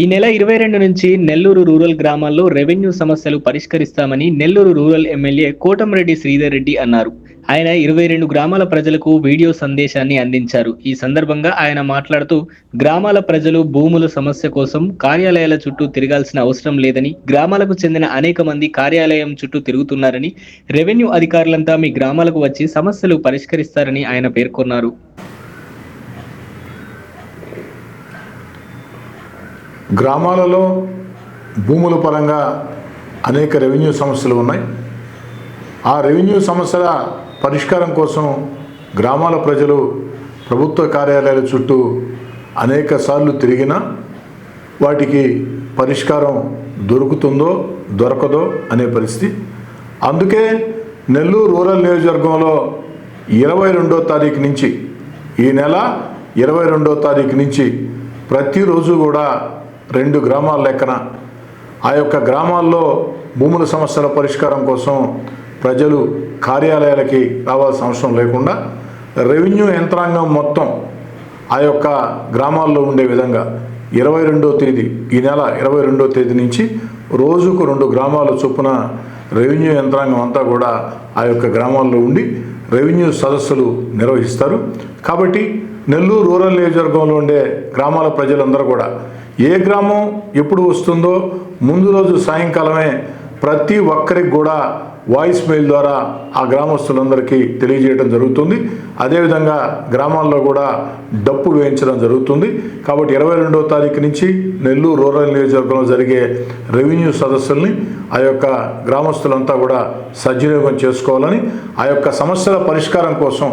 ఈ నెల ఇరవై రెండు నుంచి నెల్లూరు రూరల్ గ్రామాల్లో రెవెన్యూ సమస్యలు పరిష్కరిస్తామని నెల్లూరు రూరల్ ఎమ్మెల్యే కోటంరెడ్డి శ్రీధర్ రెడ్డి అన్నారు. ఆయన ఇరవై రెండు గ్రామాల ప్రజలకు వీడియో సందేశాన్ని అందించారు. ఈ సందర్భంగా ఆయన మాట్లాడుతూ గ్రామాల ప్రజలు భూముల సమస్య కోసం కార్యాలయాల చుట్టూ తిరగాల్సిన అవసరం లేదని గ్రామాలకు చెందిన అనేక మంది కార్యాలయం చుట్టూ తిరుగుతున్నారని రెవెన్యూ అధికారులంతా మీ గ్రామాలకు వచ్చి సమస్యలు పరిష్కరిస్తారని ఆయన పేర్కొన్నారు. గ్రామాలలో భూముల పరంగా అనేక రెవెన్యూ సమస్యలు ఉన్నాయి. ఆ రెవెన్యూ సమస్యల పరిష్కారం కోసం గ్రామాల ప్రజలు ప్రభుత్వ కార్యాలయాల చుట్టూ అనేక సార్లు తిరిగినా వాటికి పరిష్కారం దొరుకుతుందో దొరకదో అనే పరిస్థితి. అందుకే నెల్లూరు రూరల్ నియోజకవర్గంలో ఇరవై రెండో తారీఖు నుంచి ఈ నెల ఇరవై రెండో తారీఖు నుంచి ప్రతిరోజు కూడా రెండు గ్రామాల లెక్కన. ఆ యొక్క గ్రామాల్లో భూముల సమస్యల పరిష్కారం కోసం ప్రజలు కార్యాలయాలకి రావాల్సిన అవసరం లేకుండా రెవెన్యూ యంత్రాంగం మొత్తం ఆ యొక్క గ్రామాల్లో ఉండే విధంగా ఇరవై రెండో తేదీ ఈ నెల ఇరవై రెండో తేదీ నుంచి రోజుకు రెండు గ్రామాల చొప్పున రెవెన్యూ యంత్రాంగం అంతా కూడా ఆ యొక్క గ్రామాల్లో ఉండి రెవెన్యూ సదస్సులు నిర్వహిస్తారు. కాబట్టి నెల్లూరు రూరల్ నియోజకవర్గంలో ఉండే గ్రామాల ప్రజలందరూ కూడా ఏ గ్రామం ఎప్పుడు వస్తుందో ముందు రోజు సాయంకాలమే ప్రతి ఒక్కరికి కూడా వాయిస్ మెయిల్ ద్వారా ఆ గ్రామస్తులందరికీ తెలియజేయడం జరుగుతుంది. అదేవిధంగా గ్రామాల్లో కూడా డప్పు వేయించడం జరుగుతుంది. కాబట్టి ఇరవై రెండవ తారీఖు నుంచి నెల్లూరు రూరల్ నియోజకవర్గంలో జరిగే రెవెన్యూ సదస్సుల్ని ఆ యొక్క గ్రామస్తులంతా కూడా సద్వినియోగం చేసుకోవాలని ఆ యొక్క సమస్యల పరిష్కారం కోసం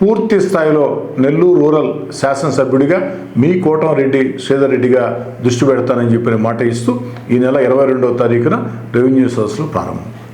పూర్తి స్థాయిలో నెల్లూరు రూరల్ శాసనసభ్యుడిగా మీ కోటంరెడ్డి శ్రీధర్ రెడ్డిగా దృష్టి పెడతానని చెప్పిన మాట ఇస్తూ ఈ నెల ఇరవై రెండవ తారీఖున రెవెన్యూ సదస్సులు ప్రారంభం.